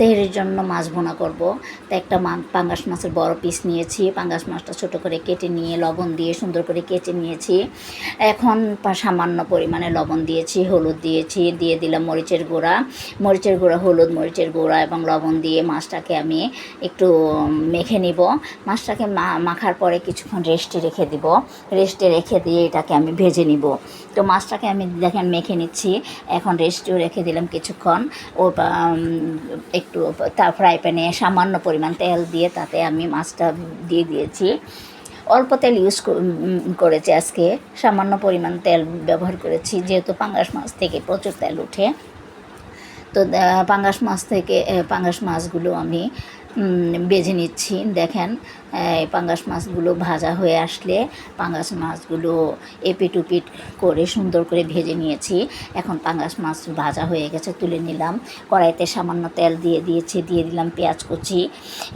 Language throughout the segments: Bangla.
সেহেরির জন্য মাছ ভোনা করব। তো একটা পাঙ্গাস মাছের বড় পিস নিয়েছি। পাঙ্গাস মাছটা ছোট করে কেটে নিয়ে লবণ দিয়ে সুন্দর করে কেটে নিয়েছি। এখন সামান্য পরিমাণে লবণ দিয়েছি, হলুদ দিয়েছি, দিয়ে দিলাম মরিচের গুঁড়া। মরিচের গুঁড়া, হলুদ মরিচের গুঁড়া এবং লবণ দিয়ে মাছটাকে আমি একটু মেখে নিব। মাছটাকে মাখার পরে কিছুক্ষণ রেস্টে রেখে দিব। রেস্টে রেখে দিয়ে এটাকে আমি ভেজে নিব। তো মাছটাকে আমি দেখেন মেখে নিচ্ছি। এখন রেস্টেও রেখে দিলাম কিছুক্ষণ। ও একটু তা ফ্রাই প্যানে সামান্য পরিমাণ তেল দিয়ে তাতে আমি মাছটা দিয়ে দিয়েছি। অল্প তেল ইউজ করেছি আজকে। সামান্য পরিমাণ তেল ব্যবহার করেছি, যেহেতু পাঙ্গাস মাছ থেকে প্রচুর তেল উঠে। তো পাঙ্গাস মাছ থেকে পাঙ্গাস মাছগুলো আমি বেজে নিচ্ছি। দেখেন পাঙ্গাস মাছগুলো ভাজা হয়ে আসলে পাঙ্গাস মাছগুলো এপিট উপিট করে সুন্দর করে ভেজে নিয়েছি। এখন পাঙ্গাস মাছ ভাজা হয়ে গেছে, তুলে নিলাম। কড়াইতে সামান্য তেল দিয়ে দিয়েছি, দিয়ে দিলাম পেঁয়াজ কুচি।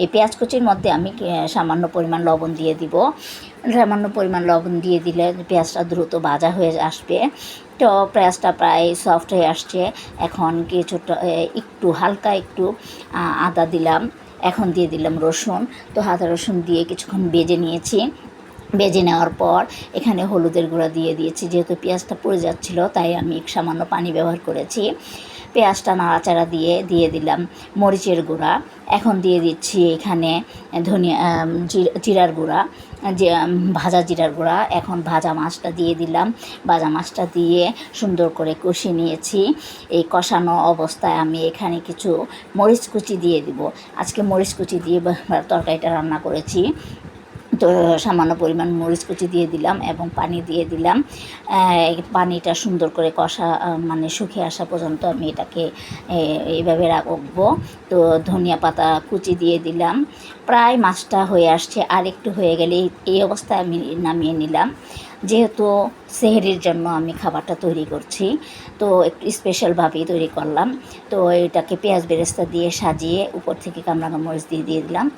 এই পেঁয়াজ কুচির মধ্যে আমি সামান্য পরিমাণ লবণ দিয়ে দিব। সামান্য পরিমাণ লবণ দিয়ে দিলে পেঁয়াজটা দ্রুত ভাজা হয়ে আসবে। তো পেঁয়াজটা প্রায় সফট হয়ে আসছে। এখন কিছুটা একটু হালকা একটু আদা দিলাম। এখন দিয়ে দিলাম রসুন। তো হাতা রসুন দিয়ে কিছুক্ষণ বেজে নিয়েছি। বেজে নেওয়ার পর এখানে হলুদের গুঁড়া দিয়ে দিয়েছি। যেহেতু পেঁয়াজটা পড়ে যাচ্ছিল, তাই আমি সামান্য পানি ব্যবহার করেছি। পেঁয়াজটা নাড়াচাড়া দিয়ে দিয়ে দিলাম, মরিচের গুঁড়া। এখন দিয়ে দিচ্ছি এখানে ধনিয়া জিরার গুঁড়া, যে ভাজা জিরার গুঁড়া। এখন ভাজা মাছটা দিয়ে দিলাম। ভাজা মাছটা দিয়ে সুন্দর করে কষিয়ে নিয়েছি। এই কষানো অবস্থায় আমি এখানে কিছু মরিচ কুচি দিয়ে দিব। আজকে মরিচ কুচি দিয়ে তরকারিটা রান্না করেছি। তো সামান্য পরিমাণ মরিচ কুচি দিয়ে দিলাম এবং পানি দিয়ে দিলাম। পানিটা সুন্দর করে কষা মানে শুকিয়ে আসা পর্যন্ত আমি এটাকে এইভাবে রাখব। তো ধনিয়া পাতা কুচি দিয়ে দিলাম। প্রায় মাছটা হয়ে আসছে, আর একটু হয়ে গেলে এই- এই অবস্থায় আমি নামিয়ে নিলাম। যেহেতু সেহেরির জন্য আমি খাবারটা তৈরি করছি, তো একটু স্পেশালভাবেই তৈরি করলাম। তো এটাকে পেঁয়াজ বেরেস্তা দিয়ে সাজিয়ে উপর থেকে কামরাঙা মরিচ দিয়ে দিয়ে দিলাম।